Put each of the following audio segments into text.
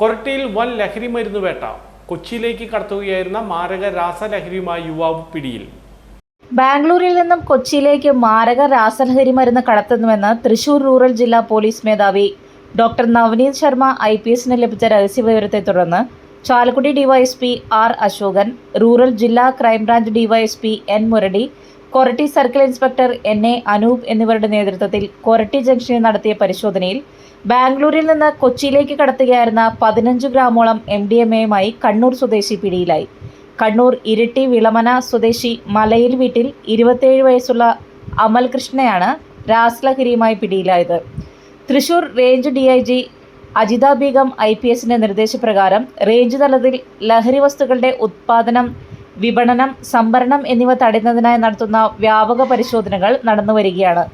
കൊരട്ടിയിൽ വൻ ലഹരി മരുന്ന് വേട്ട. കൊച്ചിയിലേക്ക് കടത്തുകയായിരുന്ന മാരക രാസലഹരിയുമായി യുവാവ് പിടിയിൽ. ബാംഗ്ലൂരിൽ നിന്നും കൊച്ചിയിലേക്ക് മാരക രാസലഹരി മരുന്ന് കടത്തുന്നുവെന്ന് തൃശൂർ റൂറൽ ജില്ലാ പോലീസ് മേധാവി doctor Navaneeth Sharma I P എസിന് ലഭിച്ച രഹസ്യവിവരത്തെ തുടർന്ന് Chalakudy DYSP R Asokan rural ജില്ലാ crime branch DYSP N Muradi Koratty circle inspector N A Anoop എന്നിവരുടെ നേതൃത്വത്തിൽ കൊരട്ടി ജംഗ്ഷനിൽ നടത്തിയ പരിശോധനയിൽ ബാംഗ്ലൂരിൽ നിന്ന് കൊച്ചിയിലേക്ക് കടത്തുകയായിരുന്ന പതിനഞ്ച് ഗ്രാമോളം എം ഡി എം എയുമായി കണ്ണൂർ സ്വദേശി പിടിയിലായി. കണ്ണൂർ ഇരിട്ടി വിളമന സ്വദേശി മലയിൽ വീട്ടിൽ ഇരുപത്തേഴ് വയസ്സുള്ള അമൽ കൃഷ്ണയാണ് രാസ്ലഹരിയുമായി പിടിയിലായത്. Thrissur range D I G Ajitha Begum I P എസിന്റെ നിർദ്ദേശപ്രകാരം റേഞ്ച് തലത്തിൽ ലഹരി വസ്തുക്കളുടെ ഉത്പാദനം വിപണനം സംഭരണം എന്നിവ തടയുന്നതിനായി നടത്തുന്ന വ്യാപക പരിശോധനകൾ നടന്നു വരികയാണ്.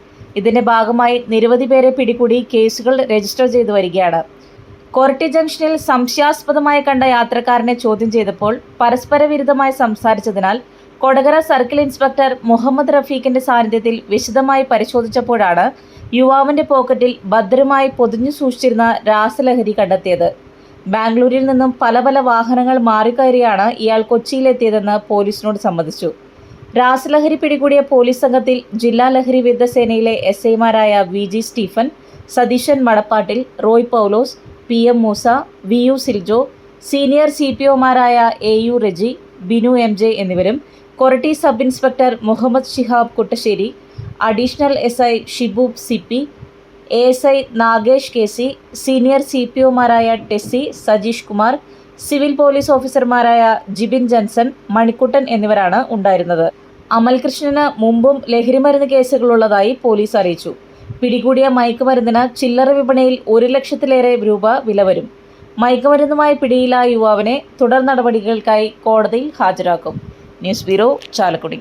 ഇതിന്റെ ഭാഗമായി നിരവധി പേരെ പിടികൂടി കേസുകൾ രജിസ്റ്റർ ചെയ്തു വരികയാണ്. കൊരട്ടി ജംഗ്ഷനിൽ സംശയാസ്പദമായി കണ്ട യാത്രക്കാരനെ ചോദ്യം ചെയ്തപ്പോൾ പരസ്പര വിരുദ്ധമായി സംസാരിച്ചതിനാൽ കൊടകര സർക്കിൾ ഇൻസ്പെക്ടർ മുഹമ്മദ് റഫീഖിന്റെ സാന്നിധ്യത്തിൽ വിശദമായി പരിശോധിച്ചപ്പോഴാണ് യുവാവിന്റെ പോക്കറ്റിൽ ഭദ്രമായി പൊതിഞ്ഞു സൂക്ഷിച്ചിരുന്ന രാസലഹരി കണ്ടെത്തിയത്. ബാംഗ്ലൂരിൽ നിന്നും പല പല വാഹനങ്ങൾ മാറിക്കയറിയാണ് ഇയാൾ കൊച്ചിയിലെത്തിയതെന്ന് പോലീസിനോട് സമ്മതിച്ചു. രാസലഹരി പിടികൂടിയ പോലീസ് സംഘത്തിൽ ജില്ലാ ലഹരി വിരുദ്ധ സേനയിലെ എസ് ഐമാരായ V G Stephen Satheesan Madappattil Roy Paulose P M Moosa V U Siljo senior C P ഒമാരായ A U Reji Binu M J എന്നിവരും Koratty sub inspector Muhammad Shihab Kuttassery additional S I Shiboob C P A S I Nagesh K C senior C P ഒമാരായ Tessy Sajeesh Kumar civil police ഓഫീസർമാരായ ജിബിൻ ജൻസൺ മണിക്കുട്ടൻ എന്നിവരാണ് ഉണ്ടായിരുന്നത്. അമൽകൃഷ്ണന് മുമ്പും ലഹരിമരുന്ന് കേസുകളുള്ളതായി police അറിയിച്ചു. പിടികൂടിയ മയക്കുമരുന്നിന് ചില്ലറ വിപണിയിൽ ഒരു ലക്ഷത്തിലേറെ രൂപ വില വരും മയക്കുമരുന്നുമായി പിടിയിലായ യുവാവിനെ തുടർ നടപടികൾക്കായി കോടതിയിൽ ഹാജരാക്കും. News bureau Chalakudy.